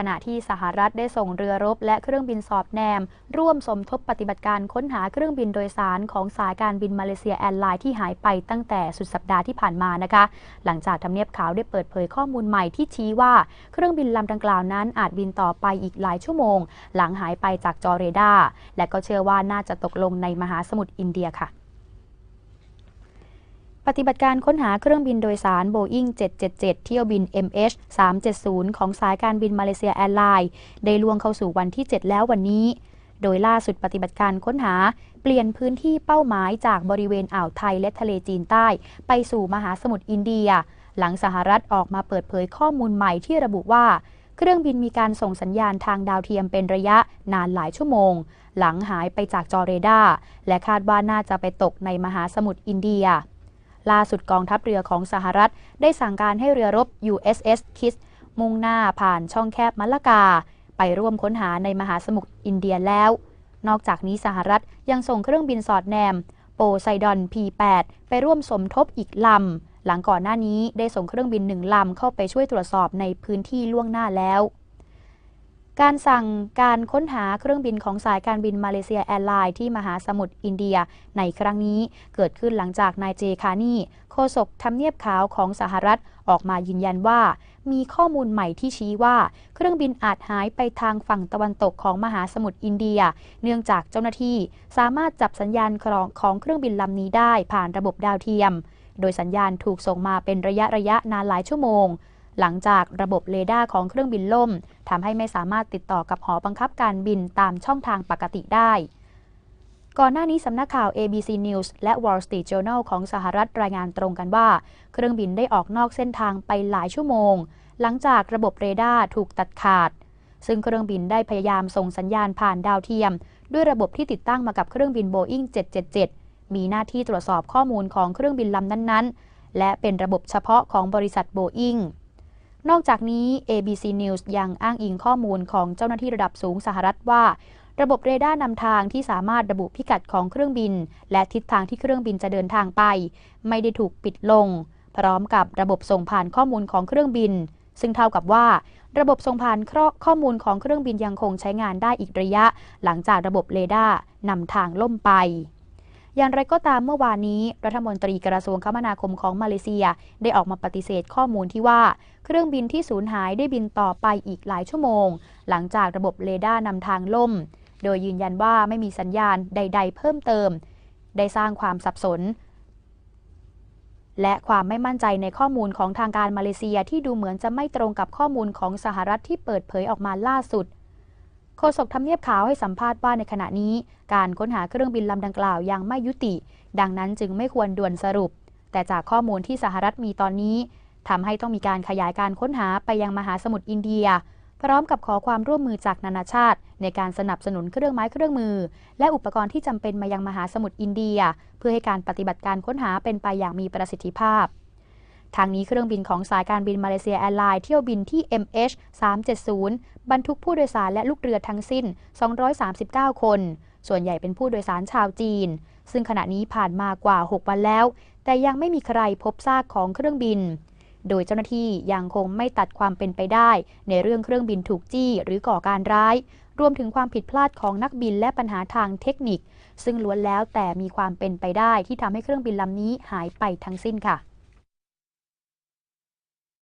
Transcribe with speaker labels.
Speaker 1: ขณะที่สหรัฐได้ส่งเรือรบและเครื่องบินสอดแนม ร่วมสมทบปฏิบัติการค้นหาเครื่องบินโดยสารของสายการบินมาเลเซียแอร์ไลน์ที่หายไปตั้งแต่สุดสัปดาห์ที่ผ่านมานะคะ หลังจากทำเนียบขาวได้เปิดเผยข้อมูลใหม่ที่ชี้ว่าเครื่องบินลำดังกล่าวนั้นอาจบินต่อไปอีกหลายชั่วโมง หลังหายไปจากจอเรดาร์และก็เชื่อว่าน่าจะตกลงในมหาสมุทรอินเดียค่ะ ปฏิบัติการค้นหาเครื่องบินโดยสาร Boeing 777 เที่ยวบิน MH 370 ของสายการบินมาเลเซียแอร์ไลน์ได้ล่วงเข้าสู่วันที่ 7 แล้ววันนี้ โดยล่าสุดปฏิบัติการค้นหา เปลี่ยนพื้นที่เป้าหมายจากบริเวณอ่าวไทยและทะเลจีนใต้ ไปสู่มหาสมุทรอินเดีย หลังสหรัฐออกมาเปิดเผยข้อมูลใหม่ที่ระบุว่าเครื่องบินมีการส่งสัญญาณทางดาวเทียมเป็นระยะนานหลายชั่วโมง หลังหายไปจากจอเรดาร์และคาดว่าน่าจะไปตกในมหาสมุทรอินเดีย ล่าสุดกองทัพเรือของสหรัฐ ได้สั่งการให้เรือรบ USS Kiss มุ่งหน้าผ่านช่องแคบมัลลากา ไปร่วมค้นหาในมหาสมุทรอินเดียแล้ว นอกจากนี้สหรัฐยังส่งเครื่องบินสอดแนม โปไซดอน P8 ไปร่วมสมทบอีกลำ หลังก่อนหน้านี้ได้ส่งเครื่องบินหนึ่งลำเข้าไปช่วยตรวจสอบในพื้นที่ล่วงหน้าแล้ว การสั่งการค้นหาเครื่องบินของสายการบินมาเลเซียแอร์ไลน์ที่มหาสมุทรอินเดียในครั้งนี้เกิดขึ้นหลังจากนายเจคานีโฆษกทำเนียบขาวของสหรัฐออกมายืนยันว่า มีข้อมูลใหม่ที่ชี้ว่า เครื่องบินอาจหายไปทางฝั่งตะวันตกของมหาสมุทรอินเดีย เนื่องจากเจ้าหน้าที่สามารถจับสัญญาณของของเครื่องบินลำนี้ได้ผ่านระบบดาวเทียม โดยสัญญาณถูกส่งมาเป็นระยะระยะนานหลายชั่วโมง หลังจากระบบเรดาร์ของเครื่องบินล่มทำให้ไม่สามารถติดต่อกับหอบังคับการบินตามช่องทางปกติได้ ก่อนหน้านี้สำนักข่าว ABC News และ Wall Street Journal ของสหรัฐรายงานตรงกันว่า เครื่องบินได้ออกนอกเส้นทางไปหลายชั่วโมง หลังจากระบบเรดาร์ถูกตัดขาด ซึ่งเครื่องบินได้พยายามส่งสัญญาณผ่านดาวเทียม ด้วยระบบที่ติดตั้งมากับเครื่องบิน Boeing 777 มีหน้าที่ตรวจสอบข้อมูลของเครื่องบินลำนั้นๆ และเป็นระบบเฉพาะของบริษัท Boeing นอกจากนี้ ABC News ยังอ้างอิงข้อมูลของเจ้าหน้าที่ระดับสูงสหรัฐว่า ระบบเรดาร์นำทางที่สามารถระบุพิกัดของเครื่องบิน และทิศทางที่เครื่องบินจะเดินทางไป ไม่ได้ถูกปิดลง พร้อมกับระบบส่งผ่านข้อมูลของเครื่องบิน ซึ่งเท่ากับว่า ระบบส่งผ่านข้อมูลของเครื่องบินยังคงใช้งานได้อีกระยะ หลังจากระบบเรดาร์นำทางล่มไป อย่างไรก็ตามเมื่อวานนี้ รัฐมนตรีกระทรวงคมนาคมของมาเลเซีย ได้ออกมาปฏิเสธข้อมูลที่ว่า เครื่องบินที่สูญหายได้บินต่อไปอีกหลายชั่วโมง หลังจากระบบเรดาร์นำทางล่ม โดยยืนยันว่าไม่มีสัญญาณใด ๆ เพิ่มเติม ได้สร้างความสับสน และความไม่มั่นใจในข้อมูลของทางการมาเลเซียที่ดูเหมือนจะไม่ตรงกับข้อมูลของสหรัฐที่เปิดเผยออกมาล่าสุด โฆษกทำเนียบขาวให้สัมภาษณ์ว่าในขณะนี้ การค้นหาเครื่องบินลำดังกล่าวยังไม่ยุติ ดังนั้นจึงไม่ควรด่วนสรุป แต่จากข้อมูลที่สหรัฐมีตอนนี้ทำให้ต้องมีการขยายการค้นหาไปยังมหาสมุทรอินเดีย พร้อมกับขอความร่วมมือจากนานาชาติ ในการสนับสนุนเครื่องไม้เครื่องมือ และอุปกรณ์ที่จำเป็นมายังมหาสมุทรอินเดีย เพื่อให้การปฏิบัติการค้นหาเป็นไปอย่างมีประสิทธิภาพ ทางนี้เครื่องบินของสายการบินมาเลเซียแอร์ไลน์เที่ยวบินที่ MH 370 บรรทุกผู้โดยสารและลูกเรือทั้งสิ้น 239 คน ส่วนใหญ่เป็นผู้โดยสารชาวจีน ซึ่งขณะนี้ผ่านมากว่า 6 วันแล้ว แต่ยังไม่มีใครพบซากของเครื่องบิน โดยเจ้าหน้าที่ยังคงไม่ตัดความเป็นไปได้ ในเรื่องเครื่องบินถูกจี้หรือก่อการร้าย รวมถึงความผิดพลาดของนักบินและปัญหาทางเทคนิค ซึ่งล้วนแล้วแต่มีความเป็นไปได้ที่ทำให้เครื่องบินลำนี้หายไปทั้งสิ้นค่ะ